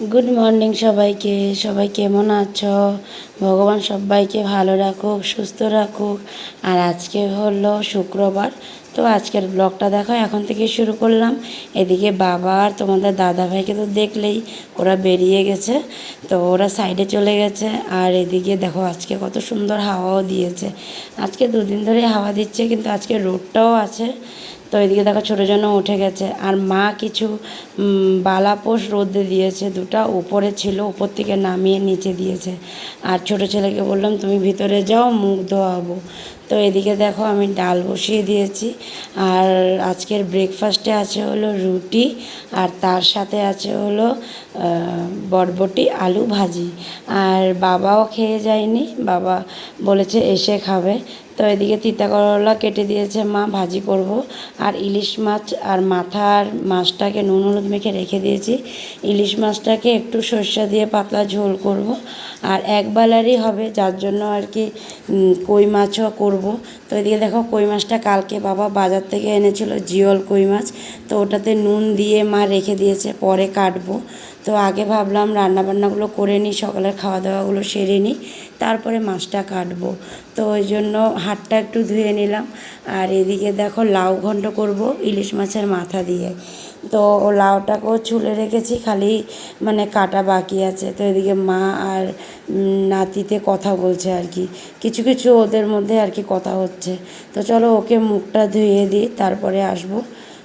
Good morning সবাইকে। সবাই কেমন আছো? ভগবান সবাইকে ভালো রাখুক, সুস্থ রাখুক। আর আজকে হলো শুক্রবার। তো আজকের ব্লগটা দেখো, এখন থেকে শুরু করলাম। এদিকে বাবা আর তোমাদের দাদা ভাইকে তো দেখলেই ওরা বেরিয়ে গেছে। তো ওরা সাইডে চলে গেছে। আর এদিকে দেখো, আজকে কত সুন্দর হাওয়াও দিয়েছে। আজকে দুদিন ধরে হাওয়া দিচ্ছে, কিন্তু আজকে রোডটাও আছে। তো এদিকে দেখো ছোটো জন্য উঠে গেছে। আর মা কিছু বালাপোষ রোদে দিয়েছে। দুটা উপরে ছিল, উপর থেকে নামিয়ে নিচে দিয়েছে। আর ছোট ছেলেকে বললাম, তুমি ভিতরে যাও, মুখ ধোয়াবো। তো এদিকে দেখো আমি ডাল বসিয়ে দিয়েছি। আর আজকের ব্রেকফাস্টে আছে হলো রুটি, আর তার সাথে আছে হলো বরবটি আলু ভাজি। আর বাবাও খেয়ে যায়নি। বাবা বলেছে, এসে খাবে। তো এদিকে তিতা করলা কেটে দিয়েছে মা, ভাজি করব। আর ইলিশ মাছ আর মাথার মাছটাকে নুন হলুদ মেখে রেখে দিয়েছি। ইলিশ মাছটাকে একটু সর্ষে দিয়ে পাতলা ঝোল করব। আর এক বেলারই হবে, যার জন্য আর কি কই মাছও করব। তো এদিকে দেখো কই মাছটা কালকে বাবা বাজার থেকে এনেছিল, জিওল কই মাছ। তো ওটাতে নুন দিয়ে মা রেখে দিয়েছে, পরে কাটবো। তো আগে ভাবলাম রান্নাবান্নাগুলো করে নিই, সকালের খাওয়া দাওয়াগুলো সেরে নিই, তারপরে মাছটা কাটবো। তো ওই জন্য হাতটা একটু ধুয়ে নিলাম। আর এদিকে দেখো লাউ ঘন্ট করব ইলিশ মাছের মাথা দিয়ে। তো লাউটাকেও ছুলে রেখেছি, খালি মানে কাটা বাকি আছে। তো এদিকে মা আর নাতিতে কথা বলছে আর কি। কিছু কিছু ওদের মধ্যে আর কি কথা হচ্ছে। তো চলো ওকে মুখটা ধুয়ে দিই, তারপরে আসব।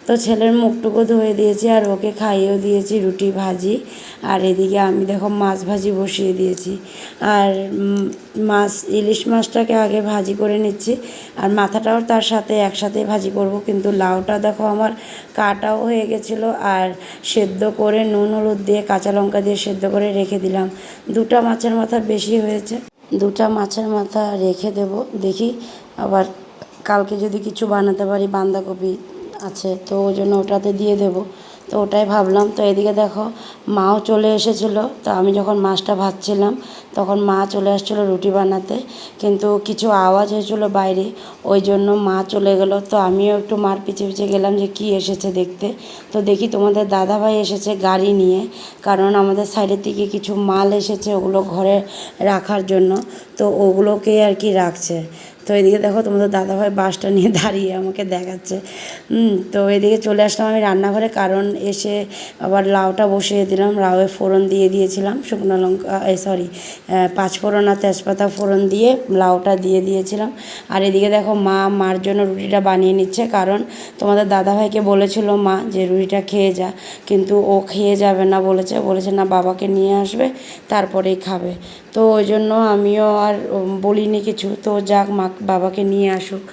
তো ছেলের মুখটুকু ধুয়ে দিয়েছি আর ওকে খাইয়েও দিয়েছি রুটি, ভাজি। আর এদিকে আমি দেখো মাছ ভাজি বসিয়ে দিয়েছি। আর মাছ, ইলিশ মাছটাকে আগে ভাজি করে নিচ্ছি। আর মাথাটাও তার সাথে একসাথে ভাজি করব। কিন্তু লাউটা দেখো আমার কাটাও হয়ে গেছিল আর সেদ্ধ করে নুন, হলুদ দিয়ে, কাঁচা লঙ্কা দিয়ে সেদ্ধ করে রেখে দিলাম। দুটা মাছের মাথা বেশি হয়েছে। দুটা মাছের মাথা রেখে দেব। দেখি আবার কালকে যদি কিছু বানাতে পারি বাঁধাকপি আছে, তো ওই জন্য ওটাতে দিয়ে দেবো। তো ওটাই ভাবলাম, তো এদিকে দেখো মাও চলে এসেছিল। তো আমি যখন মাছটা ভাজছিলাম, তখন মা চলে আসছিল রুটি বানাতে। কিন্তু কিছু আওয়াজ হয়েছিলো বাইরে, ওই জন্য মা চলে গেলো। তো আমিও একটু মার পিছে পিছে গেলাম যে কি এসেছে দেখতে। তো দেখি তোমাদের দাদা ভাই এসেছে গাড়ি নিয়ে, কারণ আমাদের সাইডের দিকে কিছু মাল এসেছে ওগুলো ঘরে রাখার জন্য। তো ওগুলোকে আর কি রাখছে। তো এদিকে দেখো তোমাদের দাদাভাই বাসটা নিয়ে দাঁড়িয়ে আমাকে দেখাচ্ছে। তো এদিকে চলে আসলাম আমি রান্নাঘরে কারণ এসে আবার লাউটা বসিয়ে দিলাম, লাউয়ে ফোড়ন দিয়ে দিয়েছিলাম, শুকনো লঙ্কা সরি পাঁচ ফোড়ন আর তেজপাতা ফোড়ন দিয়ে লাউটা দিয়ে দিয়েছিলাম। আর এদিকে দেখো মা মার জন্য রুটিটা বানিয়ে নিচ্ছে কারণ তোমাদের দাদাভাইকে বলেছিল মা যে রুটিটা খেয়ে যা, কিন্তু ও খেয়ে যাবে না বলেছে বলেছে না বাবাকে নিয়ে আসবে, তারপরেই খাবে। তো ওই জন্য আমিও আর বলিনি কিছু। তো যাক মা বাবাকে নিয়ে আসুক।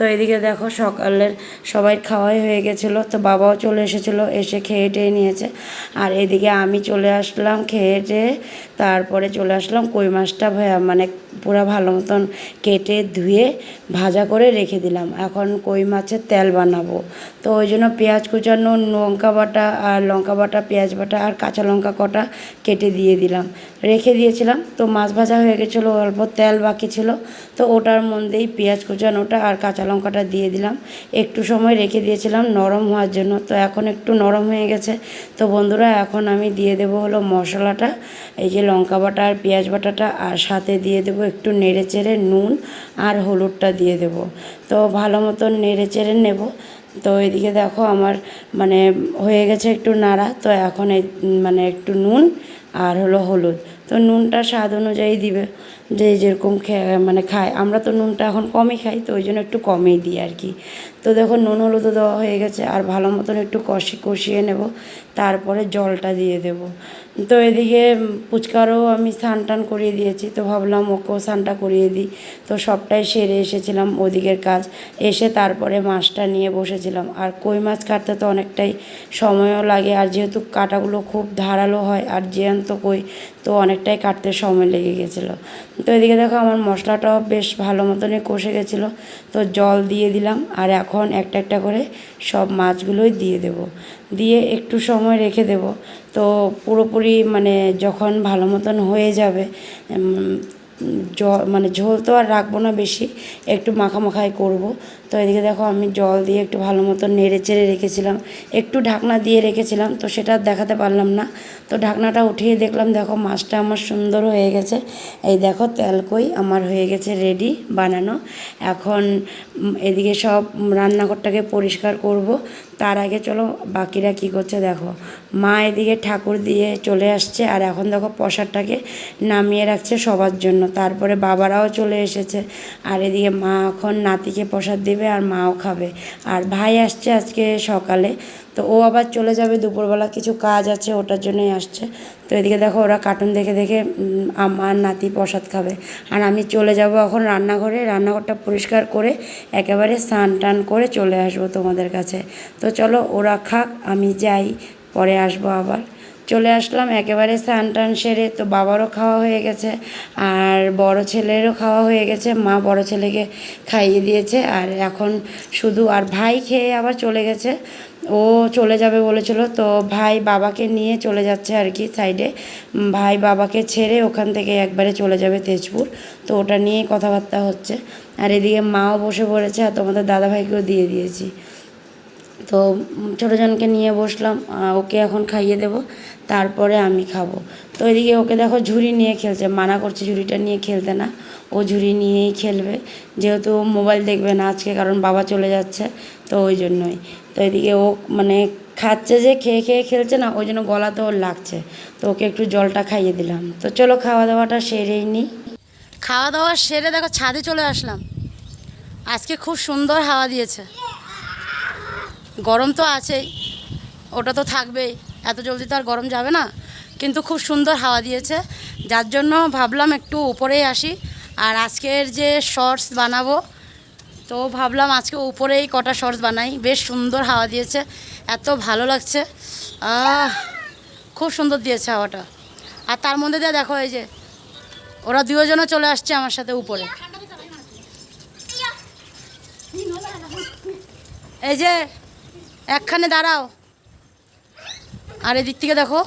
তো এদিকে দেখো সকালের সবাই খাওয়াই হয়ে গেছিল, তো বাবাও চলে এসেছিল, এসে খেয়ে টেয়ে নিয়েছে। আর এদিকে আমি চলে আসলাম খেয়ে টেয়ে, তারপরে চলে আসলাম কই মাছটা ভা- মানে পুরো ভালো মতন কেটে ধুয়ে ভাজা করে রেখে দিলাম। এখন কই মাছের তেল বানাবো। তো ওই জন্য পেঁয়াজ কুচানো, লঙ্কা বাটা আর লঙ্কা বাটা, পেঁয়াজ বাটা আর কাঁচা লঙ্কা কটা কেটে দিয়ে দিলাম। রেখে দিয়েছিলাম, তো মাছ ভাজা হয়ে গেছিল, অল্প তেল বাকি ছিল, তো ওটার মধ্যেই পেঁয়াজ কুচানোটা আর কাঁচা লঙ্কাটা দিয়ে দিলাম। একটু সময় রেখে দিয়েছিলাম নরম হওয়ার জন্য। তো এখন একটু নরম হয়ে গেছে। তো বন্ধুরা, এখন আমি দিয়ে দেবো হলো মশলাটা। এই যে লঙ্কা বাটা আর পেঁয়াজ বাটাটা আর সাথে দিয়ে দেবো একটু নেড়ে চেড়ে নুন আর হলুদটা দিয়ে দেবো। তো ভালো মতন নেড়ে চেড়ে নেব। তো এদিকে দেখো আমার মানে হয়ে গেছে একটু নাড়া। তো এখন এই মানে একটু নুন আর হলো হলুদ। তো নুনটা স্বাদ অনুযায়ী দিবে। যে যেরকম মানে খায়। আমরা তো নুনটা এখন কমই খাই, তো ওই জন্য একটু কমেই দিই আর কি। তো দেখো নুন হলুদও দেওয়া হয়ে গেছে, আর ভালো মতন একটু কষি, কষিয়ে নেব, তারপরে জলটা দিয়ে দেব। তো এদিকে পুচকারও আমি স্নান টান করিয়ে দিয়েছি, তো ভাবলাম ওকেও স্নানটা করিয়ে দিই। তো সবটাই সেরে এসেছিলাম ওদিকের কাজ, এসে তারপরে মাছটা নিয়ে বসেছিলাম। আর কই মাছ কাটতে তো অনেকটাই সময়ও লাগে, আর যেহেতু কাটাগুলো খুব ধারালো হয়, আর জ্যান্ত কই, তো অনেকটাই কাটতে সময় লেগে গেছিল। তো এদিকে দেখো আমার মশলাটাও বেশ ভালো মতনই কষে গেছিল, তো জল দিয়ে দিলাম, আর এখন একটা একটা করে সব মাছগুলোই দিয়ে দেব। দিয়ে একটু সময় রেখে দেব। তো পুরোপুরি মানে যখন ভালো মতন হয়ে যাবে মানে ঝোল তো আর রাখব না বেশি, একটু মাখামাখাই করব। তো এদিকে দেখো আমি জল দিয়ে একটু ভালো মতো নেড়ে চেড়ে রেখেছিলাম। একটু ঢাকনা দিয়ে রেখেছিলাম, তো সেটা দেখাতে পারলাম না। তো ঢাকনাটা উঠিয়ে দেখলাম, দেখো মাছটা আমার সুন্দর হয়ে গেছে। এই দেখো তেলকই আমার হয়ে গেছে রেডি বানানো। এখন এদিকে সব রান্নাঘরটাকে পরিষ্কার করব। তার আগে চলো বাকিরা কি করছে দেখো। মা এদিকে ঠাকুর দিয়ে চলে আসছে, আর এখন দেখো প্রসাদটাকে নামিয়ে রাখছে সবার জন্য। তারপরে বাবারাও চলে এসেছে, আর এদিকে মা এখন নাতিকে প্রসাদ দেবে। আর মাও খাবে। আর ভাই আসছে আজকে সকালে, তো ও আবার চলে যাবে, দুপুরবেলা কিছু কাজ আছে ওটার জন্যই আসছে। তো এদিকে দেখো ওরা কার্টুন দেখে দেখে আমার নাতি প্রসাদ খাবে। আর আমি চলে যাব এখন রান্নাঘরে, রান্নাঘরটা পরিষ্কার করে একেবারে স্নান টান করে চলে আসব তোমাদের কাছে। তো চলো ওরা খাক, আমি যাই, পরে আসব আবার। চলে আসলাম, একেবারে স্নান টান সেরে তো বাবারও খাওয়া হয়ে গেছে আর বড় ছেলেরও খাওয়া হয়ে গেছে। মা বড় ছেলেকে খাইয়ে দিয়েছে আর এখন শুধু আর ভাই খেয়ে আবার চলে গেছে। ও চলে যাবে বলেছিল, তো ভাই বাবাকে নিয়ে চলে যাচ্ছে আর কি সাইডে। ভাই বাবাকে ছেড়ে ওখান থেকে একবারে চলে যাবে তেজপুর। তো ওটা নিয়েই কথাবার্তা হচ্ছে। আর এদিকে মাও বসে পড়েছে আর তোমাদের দাদাভাইকেও দিয়ে দিয়েছি। তো ছোটোজনকে নিয়ে বসলাম ওকে এখন খাইয়ে দেব, তারপরে আমি খাব। তো এদিকে ওকে দেখো ঝুড়ি নিয়ে খেলছে, মানা করছে ঝুড়িটা নিয়ে খেলতে না, ও ঝুড়ি নিয়েই খেলবে। যেহেতু মোবাইল দেখবে না আজকে, কারণ বাবা চলে যাচ্ছে, তো ওই জন্যই। তো এদিকে ও মানে খাচ্ছে যে, খেয়ে খেয়ে খেলছে না, ওই জন্য গলাতে ওর লাগছে। তো ওকে একটু জলটা খাইয়ে দিলাম। তো চলো খাওয়া দাওয়াটা সেরেই নিই খাওয়া দাওয়া সেরে দেখো ছাদে চলে আসলাম। আজকে খুব সুন্দর হাওয়া দিয়েছে। গরম তো আছেই, ওটা তো থাকবেই, এত জলদি তো আর গরম যাবে না। কিন্তু খুব সুন্দর হাওয়া দিয়েছে, যার জন্য ভাবলাম একটু উপরেই আসি, আর আজকের যে শর্টস বানাবো, তো ভাবলাম আজকে উপরেই কটা শর্টস বানাই, বেশ সুন্দর হাওয়া দিয়েছে, এত ভালো লাগছে খুব সুন্দর দিয়েছে হাওয়াটা। আর তার মধ্যে দিয়ে দেখো এই যে, ওরা দুজনও চলে আসছে আমার সাথে উপরে। এই যে একখানে দাঁড়াও। আর এদিক থেকে দেখো,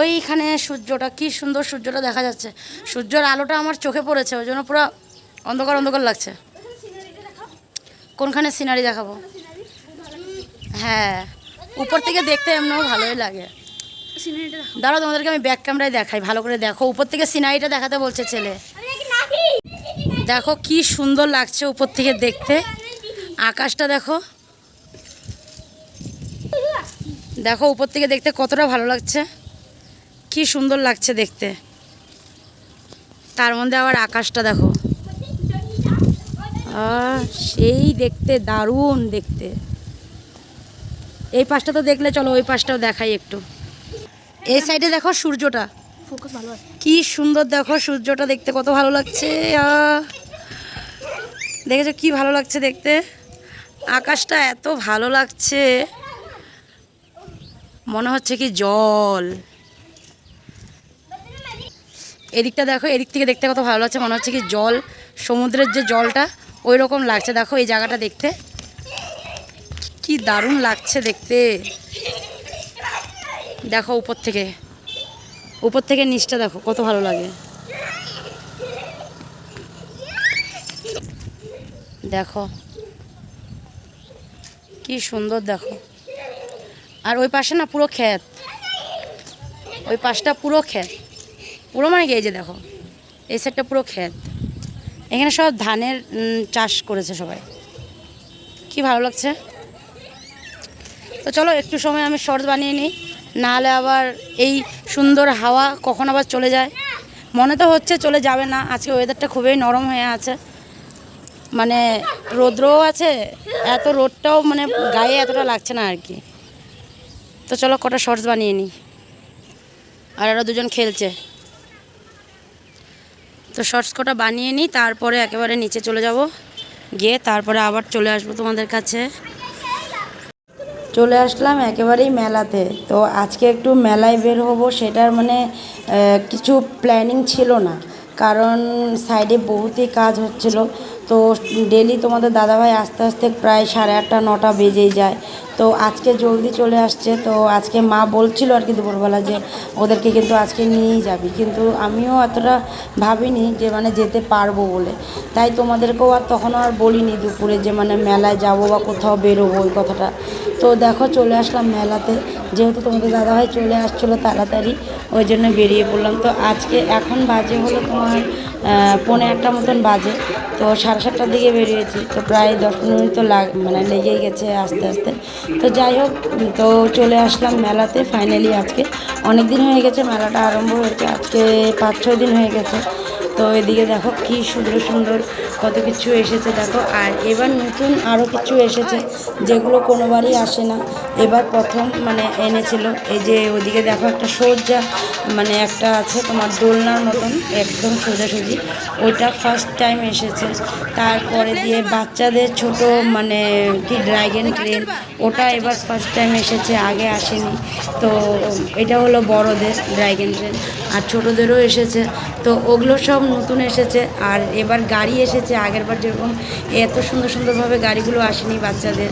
ওইখানে সূর্যটা, কি সুন্দর সূর্যটা দেখা যাচ্ছে। সূর্যের আলোটা আমার চোখে পড়েছে, ওই জন্য পুরো অন্ধকার অন্ধকার লাগছে। কোনখানে সিনারি দেখাবো? হ্যাঁ উপর থেকে দেখতে এমনিও ভালোই লাগে। দাঁড়াও, তোমাদেরকে আমি ব্যাক ক্যামেরায় দেখাই, ভালো করে দেখো। উপর থেকে সিনারিটা দেখাতে বলছে ছেলে। দেখো কি সুন্দর লাগছে উপর থেকে দেখতে। আকাশটা দেখো দেখো উপর থেকে দেখতে কতটা ভালো লাগছে। কি সুন্দর লাগছে দেখতে। তার মধ্যে আবার আকাশটা দেখো। আহ, সেই দেখতে দারুণ দেখতে। এই পাশটা তো দেখলে চলো ওই পাশটাও দেখাই একটু। এই সাইডে দেখো সূর্যটা। কি সুন্দর দেখো সূর্যটা দেখতে কত ভালো লাগছে। আহ! দেখেছ কি ভালো লাগছে দেখতে? আকাশটা এত ভালো লাগছে। মনে হচ্ছে কি জল। এদিকটা দেখো, এদিক থেকে দেখতে কত ভালো লাগছে, মনে হচ্ছে কি জল, সমুদ্রের যে জলটা ওই রকম লাগছে। দেখো এই জায়গাটা দেখতে। কি দারুণ লাগছে দেখতে। দেখো উপর থেকে। উপর থেকে নিচটা দেখো, কত ভালো লাগে। দেখো। কি সুন্দর দেখো। আর ওই পাশে না পুরো ক্ষেত। ওই পাশটা পুরো ক্ষেত। পুরো মানে এই যে দেখো, এই সাইডটা পুরো ক্ষেত। এখানে সব ধানের চাষ করেছে সবাই। কি ভালো লাগছে? তো চলো একটু সময় আমি শর্টস বানিয়ে নিই। নাহলে আবার এই সুন্দর হাওয়া কখন আবার চলে যায়? মনে তো হচ্ছে চলে যাবে না। আজকে ওয়েদারটা খুবই নরম হয়ে আছে। মানে রৌদ্রও আছে। এত রোদটাও মানে গায়ে এতটা লাগছে না আর কি। তো চলো কটা শর্টস বানিয়ে নিই। আর এরা দুজন খেলছে। তো শর্টস কটা বানিয়ে নিই, তারপরে একেবারে নিচে চলে যাব। গিয়ে তারপরে আবার চলে আসব তোমাদের কাছে। চলে আসলাম একেবারেই মেলাতে। তো আজকে একটু মেলায় বের হব, সেটার মানে কিছু প্ল্যানিং ছিল না। কারণ সাইডে বহুতই কাজ হচ্ছিল। তো ডেলি তোমাদের দাদাভাই আস্তে আস্তে প্রায় সাড়ে আটটা, নটা বেজেই যায়। তো আজকে জলদি চলে আসছে, তো আজকে মা বলছিল আর কি দুপুরবেলা যে ওদেরকে কিন্তু আজকে নিয়েই যাবি। কিন্তু আমিও এতটা ভাবিনি যে মানে যেতে পারব বলে। তাই তোমাদেরকেও আর তখনও আর বলিনি দুপুরে যে মানে মেলায় যাব বা কোথাও বেরোবো ওই কথাটা। তো দেখো চলে আসলাম মেলাতে। যেহেতু তোমাদের দাদাভাই চলে আসছিল তাড়াতাড়ি, ওই জন্য বেরিয়ে পড়লাম। তো আজকে এখন বাজে হলো তোমার পৌনে একটা মতন বাজে। তো সাড়ে সাতটার দিকে বেরিয়েছি। তো প্রায় দশ পনেরো মিনিট তো লাগ মানে লেগেই গেছে আস্তে আস্তে। তো যাই হোক, তো চলে আসলাম মেলাতে ফাইনালি আজকে। অনেক দিন হয়ে গেছে, মেলাটা আরম্ভ হয়েছে। আজকে পাঁচ ছয় দিন হয়ে গেছে। তো এদিকে দেখো কি সুন্দর সুন্দর কত কিছু এসেছে, দেখো। আর এবার নতুন আরও কিছু এসেছে যেগুলো কোনোবারই আসে না। এবার প্রথম মানে এনেছিল, এই যে ওদিকে দেখো একটা সোজা মানে একটা আছে তোমার দোলনার মতন, একদম সোজাসুজি। ওইটা ফার্স্ট টাইম এসেছে। তারপরে দিয়ে বাচ্চাদের ছোট মানে কি ড্রাগন ট্রেন ওটা এবার ফার্স্ট টাইম এসেছে, আগে আসেনি। তো এটা হলো বড়দের ড্রাগন ট্রেন আর ছোটোদেরও এসেছে। তো ওগুলো সব নতুন এসেছে, আর এবার গাড়ি এসেছে, আগেরবার যেরকম এত সুন্দর সুন্দরভাবে গাড়িগুলো আসেনি বাচ্চাদের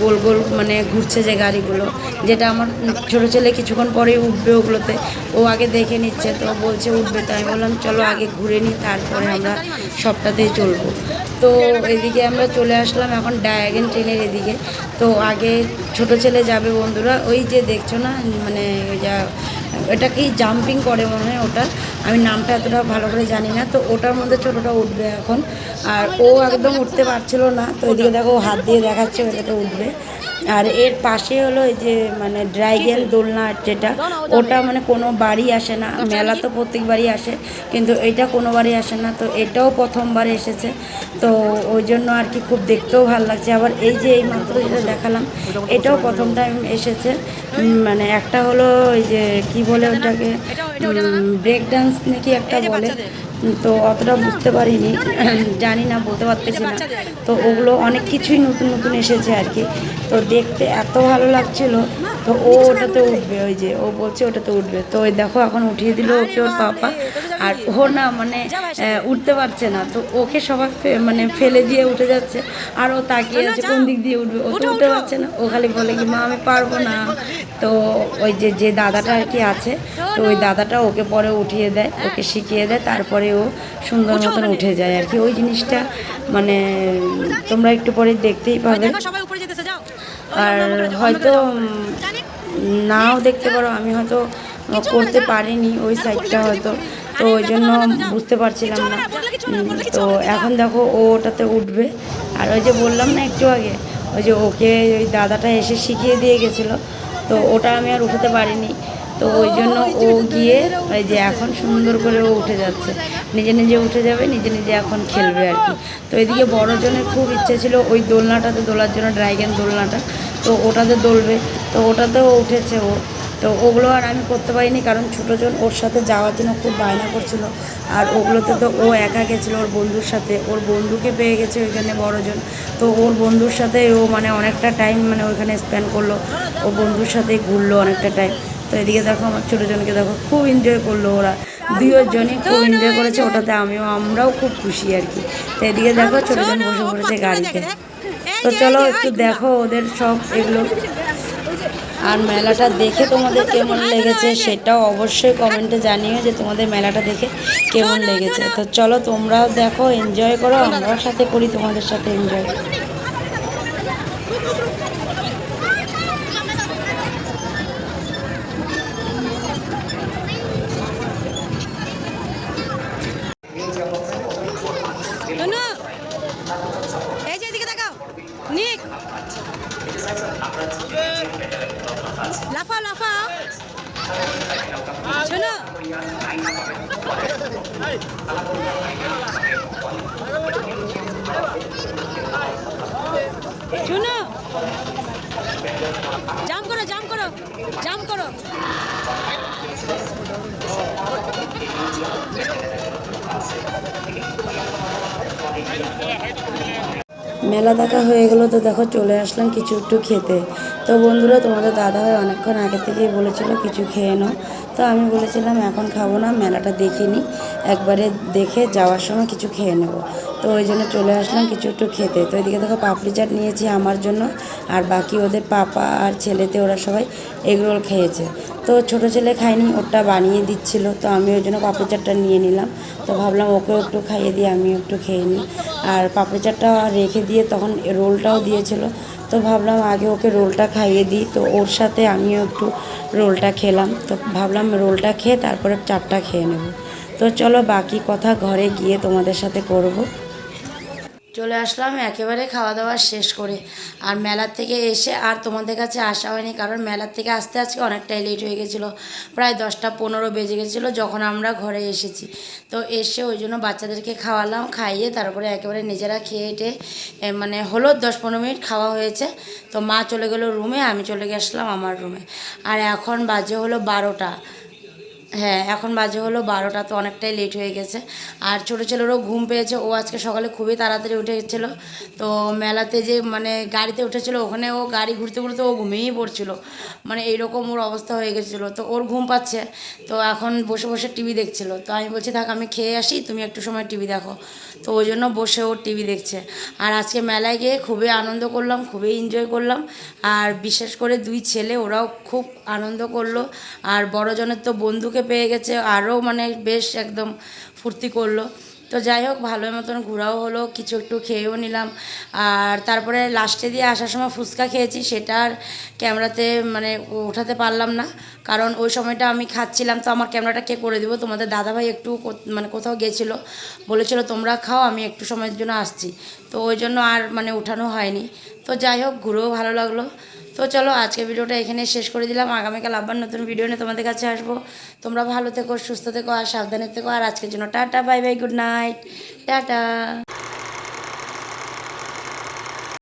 গোল গোল মানে ঘুরছে যে গাড়িগুলো, যেটা আমার ছোটো ছেলে কিছুক্ষণ পরেই উঠবে ওগুলোতে, ও আগে দেখে নিচ্ছে, তো বলছে উঠবে, তো আমি বললাম, চলো আগে ঘুরে নিই তারপরে আমরা সবটাতেই চলবো। তো এদিকে আমরা চলে আসলাম এখন ডায়াগন ট্রেনের এদিকে, তো আগে ছোট ছেলে যাবে বন্ধুরা, ওই যে দেখছ না মানে ওই যা এটা কি জাম্পিং করে মনে হয় ওটা। আমি নামটা এতটা ভালো করে জানি না, তো ওটার মধ্যে ছোটোটা উঠবে এখন। আর ও একদম উঠতে পারছিল না, তো এদিকে দেখো হাত দিয়ে দেখাচ্ছে ওটাকে উঠবে। আর এর পাশে হলো এই যে মানে ড্রাইগেন দোলনা যেটা, ওটা মানে কোনো বাড়ি আসে না, মেলা তো প্রত্যেক বাড়ি আসে, কিন্তু এটা কোনো বাড়ি আসে না, তো এটাও প্রথমবার এসেছে, তো ওই জন্য আর কি খুব দেখতেও ভালো লাগছে। আবার এই যে এই মাত্র যেটা দেখালাম, এটাও প্রথম টাইম এসেছে মানে একটা হলো ওই যে কি বলে ওটাকে ব্রেক ডান্স নাকি একটা বলে তো অতটা বুঝতে পারিনি, জানি না, বলতে পারতেছি না। তো ওগুলো অনেক কিছুই নতুন নতুন এসেছে আর কি। তো দেখতে এত ভালো লাগছিল, তো ও ওটাতে উঠবে, ওই যে ও বলছে ওটাতে উঠবে। তো ওই দেখো, এখন উঠিয়ে দিল ওকে ওর পাপা। আর ও না মানে উঠতে পারছে না। তো ওকে সবাই মানে ফেলে দিয়ে উঠে যাচ্ছে। আর ও তাকিয়ে আছে, কোন দিক দিয়ে উঠবে? ও তো উঠতে পারছে না। ও খালি বলে কি, মা, আমি পারব না। তো ওই যে যে দাদাটা আর কি আছে, তো ওই দাদাটা ওকে পরে উঠিয়ে দেয়, ওকে শিখিয়ে দেয়। তারপরে ও সুন্দর মতন উঠে যায় আর কি। ওই জিনিসটা মানে তোমরা একটু পরে দেখতেই পাবে। আর হয়তো নাও দেখতে পারো আমি হয়তো করতে পারিনি ওই সাইডটা হয়তো। তো ওই জন্য বুঝতে পারছিলাম না। তো এখন দেখো ও ওটাতে উঠবে। আর ওই যে বললাম না একটু আগে ওই যে ওকে ওই দাদাটা এসে শিখিয়ে দিয়ে গেছিল তো ওটা আমি আর উঠাতে পারিনি। তো ওই জন্য ও গিয়ে ওই যে এখন সুন্দর করে ও উঠে যাচ্ছে। নিজে নিজে উঠে যাবে, নিজে নিজে এখন খেলবে আর কি। তো এদিকে বড়জনের খুব ইচ্ছে ছিল ওই দোলনাটাতে দোলার জন্য ড্রাইগন দোলনাটা। তো ওটাতে দোলবে। তো ওটাতেও উঠেছে ও। তো ওগুলো আর আমি করতে পারিনি কারণ ছোটোজন ওর সাথে যাওয়ার জন্য খুব বায়না করছিল। আর ওগুলোতে তো ও একা গেছিল ওর বন্ধুর সাথে। ওর বন্ধুকে পেয়ে গেছে ওইখানে বড়জন তো ওর বন্ধুর সাথে ও মানে অনেকটা টাইম মানে ওইখানে স্পেন্ড করল। ও বন্ধুর সাথেই ঘুরলো অনেকটা টাইম তো এদিকে দেখো আমার ছোটোজনকে দেখো, খুব এনজয় করল ওরা। দুজনই খুব এনজয় করেছে ওটাতে, আমিও, আমরাও খুব খুশি আর কি। তো এদিকে দেখো ছোটোজন বসে পড়েছে গাড়িতে। তো চলো একটু দেখো ওদের সব এগুলো। আর মেলাটা দেখে তোমাদের কেমন লেগেছে সেটাও অবশ্যই কমেন্টে জানিও যে তোমাদের মেলাটা দেখে কেমন লেগেছে। তো চলো তোমরাও দেখো এনজয় করো, আমরাও সাথে করি, তোমাদের সাথে এনজয় শোনো জাম করো জাম করো জাম করো। মেলা দেখা হয়ে গেলো তো দেখো চলে আসলাম কিছু একটু খেতে। তো বন্ধুরা, তোমাদের দাদা হয় অনেকক্ষণ আগে থেকেই বলেছিল কিছু খেয়ে নাও। তো আমি বলেছিলাম এখন খাব না, মেলাটা দেখিনি। একবারে দেখে যাওয়ার সময় কিছু খেয়ে নেব। তো ওই জন্য চলে আসলাম কিছু একটু খেতে। তো এদিকে দেখো পাপড়ি চাট নিয়েছি আমার জন্য, আর বাকি ওদের পাপা আর ছেলেতে ওরা সবাই এগরোল খেয়েছে। তো ছোটো ছেলে খায়নি ওটা বানিয়ে দিচ্ছিল, তো আমি ওই জন্য পাপড়ি চাটটা নিয়ে নিলাম। তো ভাবলাম ওকেও একটু খাইয়ে দিই, আমিও একটু খেয়ে নিই। আর পাপড়ি চাটটা রেখে দিয়ে তখন রোলটাও দিয়েছিল, তো ভাবলাম আগে ওকে রোলটা খাইয়ে দিই, তো ওর সাথে আমিও একটু রোলটা খেলাম। তো ভাবলাম রোলটা খেয়ে তারপরে চাটটা খেয়ে নেব। তো চলো বাকি কথা ঘরে গিয়ে তোমাদের সাথে করব। চলে আসলাম, একেবারে খাওয়া দাওয়া শেষ করে। আর মেলার থেকে এসে আর তোমাদের কাছে আসা হয়নি, কারণ মেলার থেকে আসতে আজকে অনেকটাই লেট হয়ে গেছিল। প্রায় দশটা পনেরো বেজে গেছিল যখন আমরা ঘরে এসেছি। তো এসে ওই জন্য বাচ্চাদেরকে খাওয়ালাম, খাইয়ে তারপরে একেবারে নিজেরা খেয়ে টে মানে হলো দশ পনেরো মিনিট খাওয়া হয়েছে। তো মা চলে গেলো রুমে আমি চলে গেছিলাম আমার রুমে আর এখন বাজে হলো বারোটা। হ্যাঁ এখন বাজে হলো বারোটা, তো অনেকটাই লেট হয়ে গেছে। আর ছোটো ছেলেরও ঘুম পেয়েছে, ও আজকে সকালে খুবই তাড়াতাড়ি উঠে গেছিল। তো মেলাতে যে মানে গাড়িতে উঠেছিল, ওখানে ও গাড়ি ঘুরতে ঘুরতে ও ঘুমিয়েই পড়ছিল। মানে এইরকম ওর অবস্থা হয়ে গেছিল। তো ওর ঘুম পাচ্ছে, তো এখন বসে বসে টিভি দেখছিল। তো আমি বলছি, থাক, আমি খেয়ে আসি, তুমি একটু সময় টিভি দেখো। তো ওই জন্য বসে ও টিভি দেখছে। আর আজকে মেলায় গিয়ে খুবই আনন্দ করলাম, খুবই এনজয় করলাম। আর বিশেষ করে দুই ছেলে, ওরাও খুব আনন্দ করল। আর বড়জনের তো বন্ধুকে পেয়ে গেছে, আরও মানে বেশ একদম ফুর্তি করল। তো যাই হোক ভালো মতন ঘোরাও হলো, কিছু একটু খেয়েও নিলাম। আর তারপরে লাস্টে দিয়ে আসার সময় ফুচকা খেয়েছি, সেটা আর ক্যামেরাতে মানে ওঠাতে পারলাম না। কারণ ওই সময়টা আমি খাচ্ছিলাম, তো আমার ক্যামেরাটা কে করে দিব? তোমাদের দাদাভাই একটু মানে কোথাও গেছিল, বলেছিল, তোমরা খাও, আমি একটু সময়ের জন্য আসছি। তো ওই জন্য আর মানে উঠানো হয়নি। তো যাই হোক, ঘুরেও ভালো লাগল। তো চলো আজকে ভিডিওটা এখানে শেষ করে দিলাম। আগামীকাল আবার নতুন ভিডিও নিয়ে তোমাদের কাছে আসব। তোমরা ভালো থেকো, সুস্থ থেকো, আর সাবধানে থেকো। আর আজকের জন্য tata, bye bye good night tata.